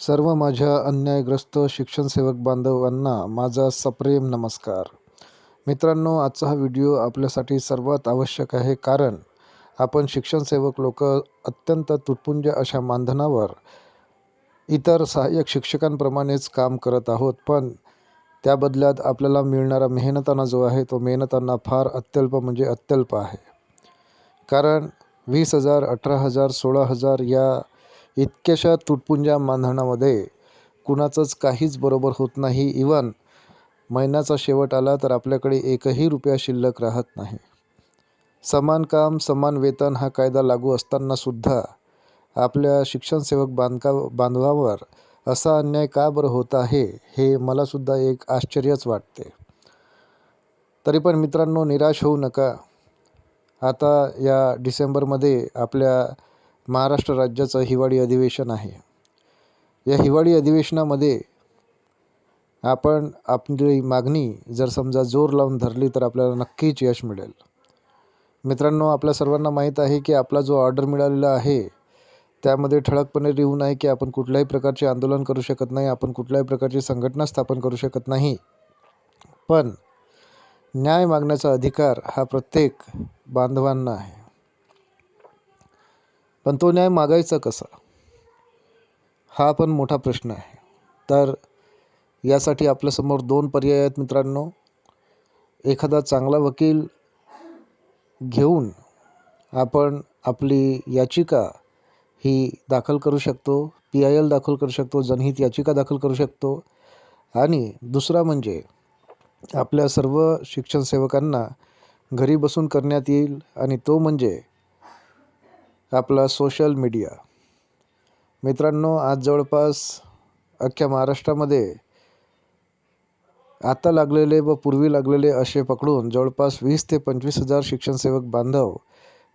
सर्व माझ्या अन्यायग्रस्त शिक्षणसेवक बांधवांना माझा सप्रेम नमस्कार. मित्रांनो आजचा हा व्हिडिओ आपल्यासाठी सर्वात आवश्यक आहे कारण आपण शिक्षणसेवक लोक अत्यंत तुटपुंज अशा मानधनावर इतर सहाय्यक शिक्षकांप्रमाणेच काम करत आहोत. पण त्या बदल्यात आपल्याला मिळणारा मेहनताना जो आहे तो मेहनताना फार अत्यल्प म्हणजे अत्यल्प आहे. कारण वीस हजार अठरा हजार सोळा हजार या इतक्याशा तुटपुंज्या मानधनामध्ये कुणाचंच काहीच बरोबर होत नाही. इवन महिन्याचा शेवट आला तर आपल्याकडे एकही रुपया शिल्लक राहत नाही. समान काम समान वेतन हा कायदा लागू असतानासुद्धा आपल्या शिक्षणसेवक बांधका बांधवावर असा अन्याय का बरं होत आहे हे मलासुद्धा एक आश्चर्यच वाटते. तरी पण मित्रांनो निराश होऊ नका. आता या डिसेंबरमध्ये आपल्या महाराष्ट्र राज्याचं हिवाळी अधिवेशन आहे. या हिवाळी अधिवेशनामध्ये आपण आपली मागणी जर समजा जोर लावून धरली तर आपल्याला नक्कीच यश मिळेल. मित्रांनो आपल्या सर्वांना माहीत आहे की आपला जो ऑर्डर मिळालेला आहे त्यामध्ये ठळकपणे लिहून आहे की आपण कुठल्याही प्रकारचे आंदोलन करू शकत नाही आपण कुठल्याही प्रकारची संघटना स्थापन करू शकत नाही. पण न्याय मागण्याचा अधिकार हा प्रत्येक बांधवांना आहे. पण तो न्याय मागायचा कसा? हा पण मोठा प्रश्न आहे. तर यासाठी आपल्यासमोर दोन पर्याय आहेत मित्रांनो. एखादा चांगला वकील घेऊन आपण आपली याचिका ही दाखल करू शकतो पी आय एल दाखल करू शकतो जनहित याचिका दाखल करू शकतो. आणि दुसरा म्हणजे आपल्या सर्व शिक्षण सेवकांना घरी बसून करण्यात येईल आणि तो म्हणजे आपला सोशल मीडिया मित्रांनो आज जवळपास अख्ख्या महाराष्ट्रामध्ये आता लागलेले व पूर्वी लागलेले असे पकडून जवळपास वीस ते पंचवीस हजार शिक्षणसेवक बांधव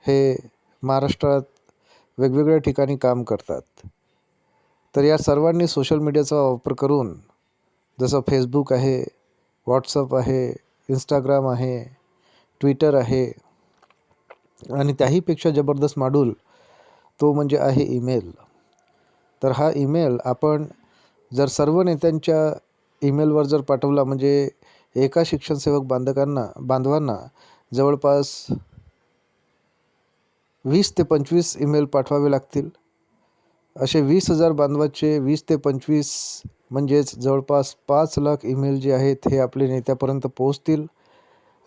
हे महाराष्ट्रात वेगवेगळ्या ठिकाणी काम करतात. तर या सर्वांनी सोशल मीडियाचा वापर करून जसं फेसबुक आहे व्हॉट्सअप आहे इंस्टाग्राम आहे ट्विटर आहे आणि त्याहीपेक्षा जबरदस्त माडूल तो म्हणजे आहे ईमेल. तर हा ईमेल आपण जर सर्व नेत्यांच्या ईमेलवर जर पाठवला म्हणजे एका शिक्षणसेवक बांधकांना बांधवांना जवळपास वीस ते पंचवीस ईमेल पाठवावे लागतील. असे वीस हजार बांधवाचे वीस ते पंचवीस म्हणजेच जवळपास पाच लाख ईमेल जे आहेत हे आपले नेत्यापर्यंत पोहोचतील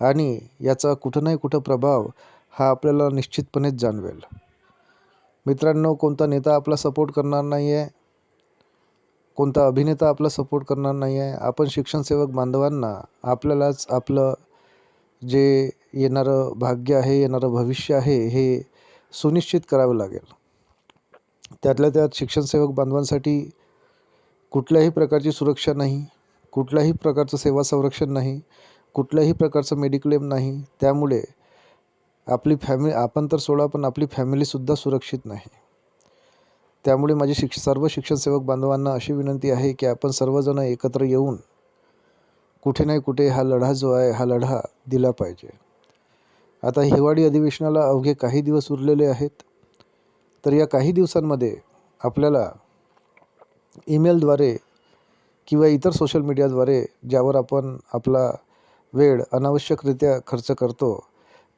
आणि याचा कुठं नाही कुठं प्रभाव हा आपल्याला निश्चितपणेच जाणवेल. मित्रांनो कोणता नेता आपला सपोर्ट करणार नाही आहे कोणता अभिनेता आपला सपोर्ट करणार नाही आहे आपण शिक्षणसेवक बांधवांना आपल्यालाच आपलं जे येणारं भाग्य आहे येणारं भविष्य आहे हे सुनिश्चित करावं लागेल. त्यातल्या त्यात शिक्षणसेवक बांधवांसाठी कुठल्याही प्रकारची सुरक्षा नाही कुठल्याही प्रकारचं सेवा संरक्षण नाही कुठल्याही प्रकारचं मेडिक्लेम नाही. त्यामुळे आपली फॅमि आपण तर सोडा पण आपली फॅमिलीसुद्धा सुरक्षित नाही. त्यामुळे माझी शिक्ष सर्व शिक्षणसेवक बांधवांना अशी विनंती आहे की आपण सर्वजण एकत्र येऊन कुठे नाही कुठे हा लढा जो आहे हा लढा दिला पाहिजे. आता हिवाळी अधिवेशनाला अवघे काही दिवस उरलेले आहेत तर या काही दिवसांमध्ये आपल्याला ईमेलद्वारे किंवा इतर सोशल मीडियाद्वारे ज्यावर आपण आपला वेळ अनावश्यकरित्या खर्च करतो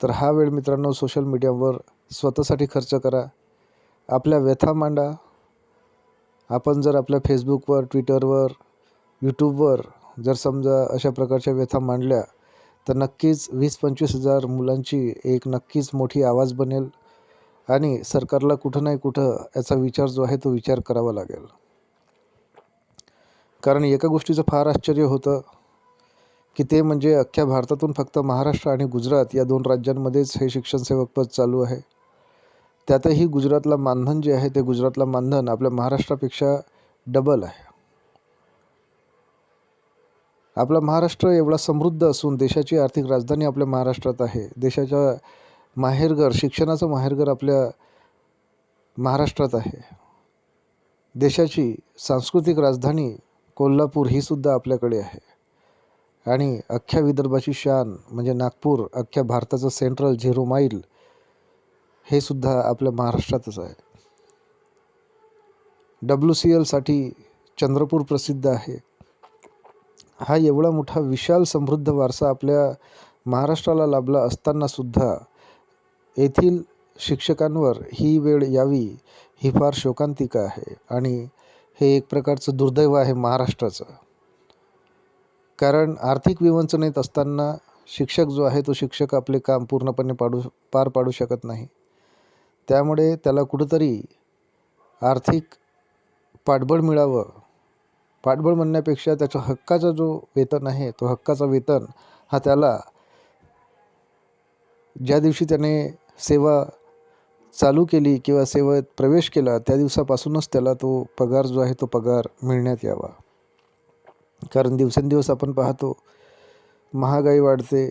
तर हा वेळ मित्रांनो सोशल मीडियावर स्वतःसाठी खर्च करा. आपल्या व्यथा मांडा. आपण जर आपल्या फेसबुकवर ट्विटरवर यूट्यूबवर जर समजा अशा प्रकारच्या व्यथा मांडल्या तर नक्कीच वीस पंचवीस हजार मुलांची एक नक्कीच मोठी आवाज बनेल आणि सरकारला कुठं नाही कुठं याचा विचार जो आहे तो विचार करावा लागेल. कारण एका गोष्टीचं फार आश्चर्य होतं की ते म्हणजे अख्ख्या भारतातून फक्त महाराष्ट्र आणि गुजरात या दोन राज्यांमध्येच हे शिक्षणसेवक पद चालू आहे. त्यातही गुजरातला मानधन जे आहे ते गुजरातला मानधन आपल्या महाराष्ट्रापेक्षा डबल आहे. आपला महाराष्ट्र एवढा समृद्ध असून देशाची आर्थिक राजधानी आपल्या महाराष्ट्रात आहे. देशाच्या माहेरघर शिक्षणाचं माहेरघर आपल्या महाराष्ट्रात आहे. देशाची सांस्कृतिक राजधानी कोल्हापूर ही सुद्धा आपल्याकडे आहे. आणि अख्ख्या विदर्भाची शान म्हणजे नागपूर अख्ख्या भारताचं सेंट्रल झिरो माईल हे सुद्धा आपल्या महाराष्ट्रातच आहे. डब्ल्यू सी एलसाठी चंद्रपूर प्रसिद्ध आहे. हा एवढा मोठा विशाल समृद्ध वारसा आपल्या महाराष्ट्राला लाभला असतानासुद्धा येथील शिक्षकांवर ही वेळ यावी ही फार शोकांतिका आहे. आणि हे एक प्रकारचं दुर्दैव आहे महाराष्ट्राचं. कारण आर्थिक विवंचनेत असताना शिक्षक जो आहे तो शिक्षक आपले काम पूर्णपणे पाडू पार पाडू शकत नाही. त्यामुळे त्याला कुठंतरी आर्थिक पाठबळ मिळावं. पाठबळ म्हणण्यापेक्षा त्याच्या हक्काचा जो वेतन आहे तो हक्काचा वेतन हा त्याला ज्या दिवशी त्याने सेवा चालू केली किंवा सेवेत प्रवेश केला त्या दिवसापासूनच त्याला तो पगार जो आहे तो पगार मिळण्यात यावा. कारण दिवसेंदिवस आपण पाहतो महागाई वाढते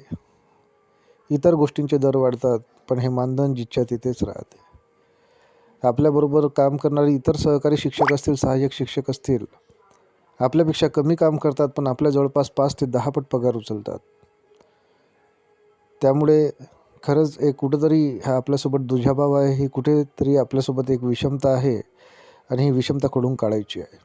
इतर गोष्टींचे दर वाढतात पण हे मानधन जिच्छा तिथेच राहते. आपल्याबरोबर काम करणारे इतर सहकारी शिक्षक असतील सहाय्यक शिक्षक असतील आपल्यापेक्षा कमी काम करतात पण आपल्या जवळपास पाच ते दहा पट पगार उचलतात. त्यामुळे खरंच एक कुठंतरी हा आपल्यासोबत दुजाभाव आहे ही कुठेतरी आपल्यासोबत एक विषमता आहे आणि ही विषमता खोडून काढायची आहे.